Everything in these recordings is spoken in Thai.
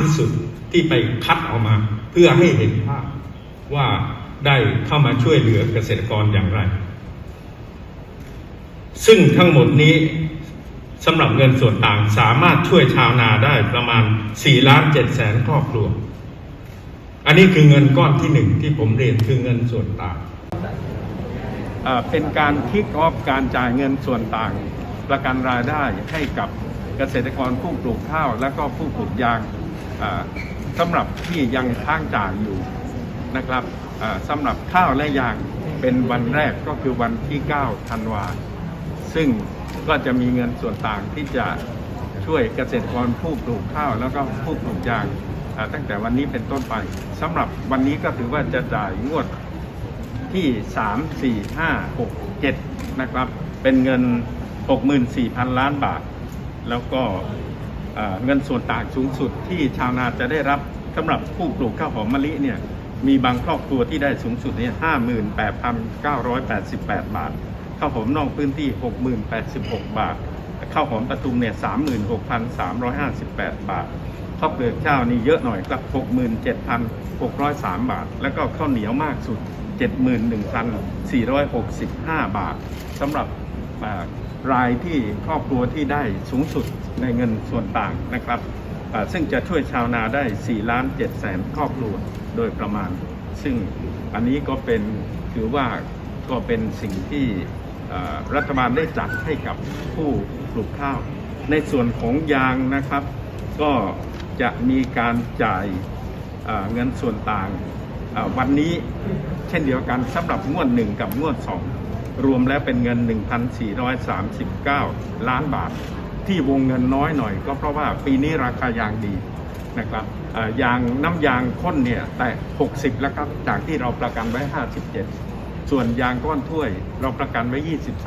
ที่สุดที่ไปคัดออกมา เพื่อให้เห็นภาพว่าได้เข้ามาช่วยเหลือเกษตรกรอย่างไร ซึ่งทั้งหมดนี้สำหรับเงินส่วนต่างสามารถช่วยชาวนาได้ประมาณ4ล้าน7แสนครอบครัว อันนี้คือเงินก้อนที่หนึ่งที่ผมเรียนคือเงินส่วนต่างเป็นการคิกออฟการจ่ายเงินส่วนต่าง ประกันรายได้ให้กับเกษตรกรผู้ปลูกข้าวและก็ผู้ปลูกยาง สำหรับที่ยังค้างจ่ายอยู่นะครับสำหรับข้าวและยางเป็นวันแรกก็คือวันที่ 9 ธันวา ซึ่งก็จะมีเงินส่วนต่างที่จะช่วยเกษตรกรผู้ปลูกข้าวแล้วก็ผู้ปลูกยางตั้งแต่วันนี้เป็นต้นไปสำหรับวันนี้ก็ถือว่าจะจ่ายงวดที่ 3 4 5 6 7 นะครับ เป็นเงิน 64,000 ล้านบาท แล้วก็ เงินส่วนต่างสูงสุดที่ชาวนาจะได้รับสำหรับผู้ปลูกข้าวหอมมะลิเนี่ยมีบางครอบครัวที่ได้สูงสุดเนี่ยห้าหมื่นแปดพันเก้าร้อยแปดสิบแปดบาทข้าวหอมนอกพื้นที่หกหมื่นแปดสิบหกบาทข้าวหอมประตูเนี่ยสามหมื่นหกพันสามร้อยห้าสิบแปดบาทข้าวเปลือกข้าวนี่เยอะหน่อยครับหกหมื่นเจ็ดพันหกร้อยสามบาท แล้วก็ข้าวเหนียวมากสุดเจ็ดหมื่นหนึ่งพันสี่ร้อยหกสิบห้าบาทสำหรับ รายที่ครอบครัวที่ได้สูงสุดในเงินส่วนต่างนะครับ ซึ่งจะช่วยชาวนาได้4ล้าน7แสนครอบครัวโดยประมาณ ซึ่งอันนี้ก็เป็นถือว่าก็เป็นสิ่งที่รัฐบาลได้จัดให้กับผู้ปลูกข้าว ในส่วนของยางนะครับ ก็จะมีการจ่ายเงินส่วนต่างวันนี้เช่นเดียวกันสำหรับงวด1กับงวด2 รวมแล้วเป็นเงิน 1,439 ล้านบาท ที่วงเงินน้อยหน่อย ก็เพราะว่าปีนี้ราคายางดีนะครับยางน้ำยางข้นเนี่ยแต่ 60 แล้วครับจากที่เราประกันไว้ 57 ส่วนยางก้อนถ้วยเราประกันไว้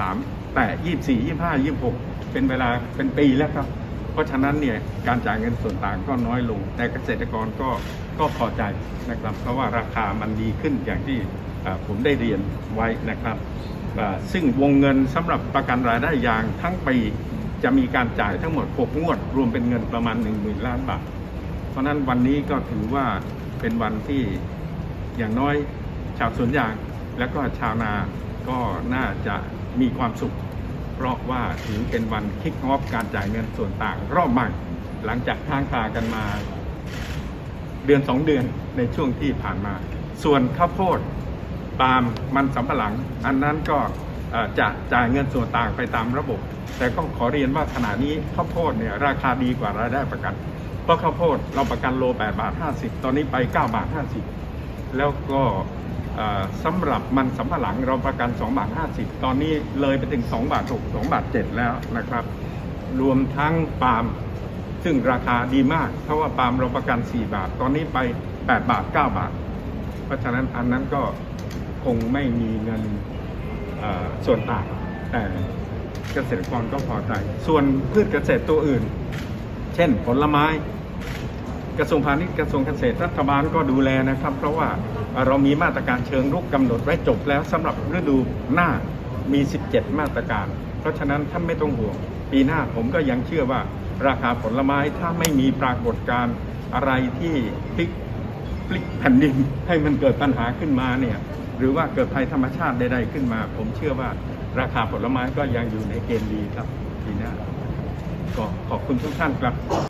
23 แต่ 24 25 26 เป็นเวลาเป็นปีแล้วครับ เพราะฉะนั้นเนี่ยการจ่ายเงินส่วนต่างก็น้อยลง แต่เกษตรกรก็ก็พอใจนะครับ เพราะว่าราคามันดีขึ้นอย่างที่ ผมได้เรียนไว้นะครับ ซึ่งวงเงินสำหรับประกันรายได้ยางทั้งปีจะมีการจ่ายทั้งหมด 6 งวด รวมเป็นเงินประมาณ 1 0,000 ล้านบาท เพราะนั้นวันนี้ก็ถือว่าเป็นวันที่อย่างน้อยชาวสวนยางและก็ชาวนาก็น่าจะมีความสุข เพราะว่าถือเป็นวันคิกออฟการจ่ายเงินส่วนต่างรอบใหม่ หลังจากค้างคากันมา เดือนสองเดือนในช่วงที่ผ่านมา ส่วนข้าวโพด ปาล์มมันสำปะหลัง อันนั้นก็จะจ่ายเงินส่วนต่างไปตามระบบ แต่ก็ขอเรียนว่าขณะนี้ข้าวโพดเนี่ยราคาดีกว่ารายได้ประกัน เพราะข้าวโพดเราประกันโล 8 บาท 50 ตอนนี้ไป 9 บาท 50 แล้วก็สำหรับมันสำปะหลังเราประกัน 2 บาท 50 ตอนนี้เลยไปถึง 2 บาท 6 2 บาท 7 แล้วนะครับ รวมทั้งปาล์มซึ่งราคาดีมาก เพราะว่าปาล์มเราประกัน 4 บาท ตอนนี้ไป 8 บาท 9 บาท เพราะฉะนั้นอันนั้นก็ คงไม่มีเงินส่วนต่างแต่เกษตรกรก็พอใจ ส่วนพืชเกษตรตัวอื่น เช่นผลไม้ กระทรวงพาณิชย์กระทรวงเกษตรรัฐบาลก็ดูแลนะครับ เพราะว่าเรามีมาตรการเชิงรุกกำหนดไว้จบแล้วสำหรับฤดูหน้ามี 17 มาตรการ เพราะฉะนั้นท่านไม่ต้องห่วง ปีหน้าผมก็ยังเชื่อว่าราคาผลไม้ถ้าไม่มีปรากฏการณ์อะไรที่พลิกพลิกแผ่นดินให้มันเกิดปัญหาขึ้นมาเนี่ย หรือว่าเกิดภัยธรรมชาติใดๆขึ้นมา ผมเชื่อว่าราคาผลไม้ก็ยังอยู่ในเกณฑ์ดีครับปีหน้าก็ขอบคุณทุกท่านครับ